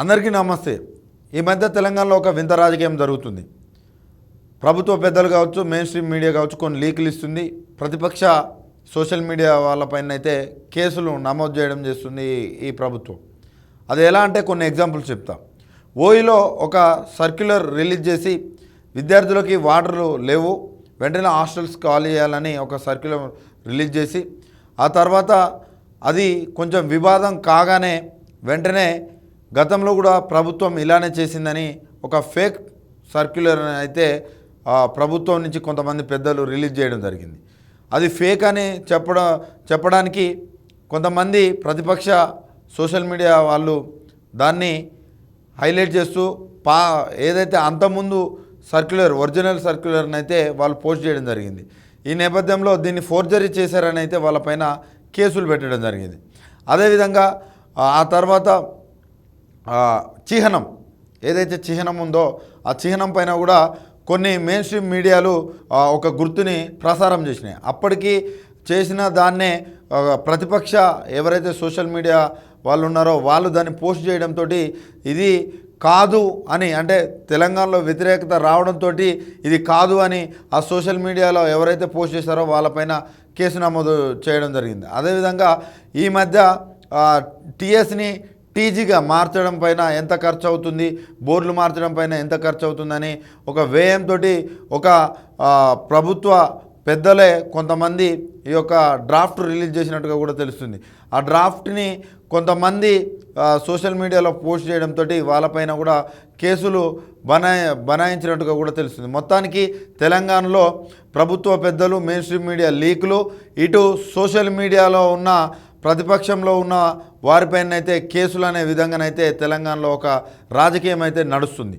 అందరికీ నమస్తే. ఈ మధ్య తెలంగాణలో ఒక వింత రాజకీయం జరుగుతుంది. ప్రభుత్వ పెద్దలు కావచ్చు మెయిన్ స్ట్రీమ్ మీడియా కావచ్చు కొన్ని లీకులు ఇస్తుంది. ప్రతిపక్ష సోషల్ మీడియా వాళ్ళపైన అయితే కేసులు నమోదు చేయడం చేస్తుంది ఈ- ప్రభుత్వం. అది ఎలా అంటే కొన్ని ఎగ్జాంపుల్స్ చెప్తా. ఓయిలో ఒక సర్క్యులర్ రిలీజ్ చేసి విద్యార్థులకి వాటర్లు లేవు. వెంటనే హాస్టల్స్ ఖాళీ చేయాలని ఒక సర్క్యులర్ రిలీజ్ చేసి ఆ తర్వాత అది కొంచెం వివాదం కాగానే వెంటనే గతంలో కూడా ప్రభుత్వం ఇలానే చేసిందని ఒక ఫేక్ సర్క్యులర్ అయితే ప్రభుత్వం నుంచి కొంతమంది పెద్దలు రిలీజ్ చేయడం జరిగింది. అది ఫేక్ అని చెప్పడం చెప్పడానికి కొంతమంది ప్రతిపక్ష సోషల్ మీడియా వాళ్ళు దాన్ని హైలైట్ చేస్తూ పా ఏదైతే అంతకుముందు సర్క్యులర్ ఒరిజినల్ సర్క్యులర్ని అయితే వాళ్ళు పోస్ట్ చేయడం జరిగింది. ఈ నేపథ్యంలో దీన్ని ఫోర్జరీ చేశారని అయితే వాళ్ళపైన కేసులు పెట్టడం జరిగింది. అదేవిధంగా ఆ తర్వాత చిహ్నం. ఏదైతే చిహ్నం ఉందో ఆ చిహ్నం పైన కూడా కొన్ని మెయిన్ స్ట్రీమ్ మీడియాలు ఒక గుర్తుని ప్రసారం చేసినాయి. అప్పటికి చేసిన దాన్నే ప్రతిపక్ష ఎవరైతే సోషల్ మీడియా వాళ్ళు ఉన్నారో వాళ్ళు దాన్ని పోస్ట్ చేయడంతో ఇది కాదు అని అంటే తెలంగాణలో వ్యతిరేకత రావడంతో ఇది కాదు అని ఆ సోషల్ మీడియాలో ఎవరైతే పోస్ట్ చేశారో వాళ్ళపైన కేసు నమోదు చేయడం జరిగింది. అదేవిధంగా ఈ మధ్య టీఎస్ని టీజీగా మార్చడం పైన ఎంత ఖర్చు అవుతుంది బోర్డులు మార్చడం పైన ఎంత ఖర్చు అవుతుందని ఒక వ్యయంతో ఒక ప్రభుత్వ పెద్దలే కొంతమంది ఈ యొక్క డ్రాఫ్ట్ రిలీజ్ చేసినట్టుగా కూడా తెలుస్తుంది. ఆ డ్రాఫ్ట్ని కొంతమంది సోషల్ మీడియాలో పోస్ట్ చేయడంతో వాళ్ళపైన కూడా కేసులు బనాయి బనాయించినట్టుగా కూడా తెలుస్తుంది. మొత్తానికి తెలంగాణలో ప్రభుత్వ పెద్దలు మెయిన్ స్ట్రీమ్ మీడియా లీకులు ఇటు సోషల్ మీడియాలో ఉన్న ప్రతిపక్షంలో ఉన్న వారిపైన అయితే కేసులు అనే విధంగానైతే తెలంగాణలో ఒక రాజకీయం అయితే నడుస్తుంది.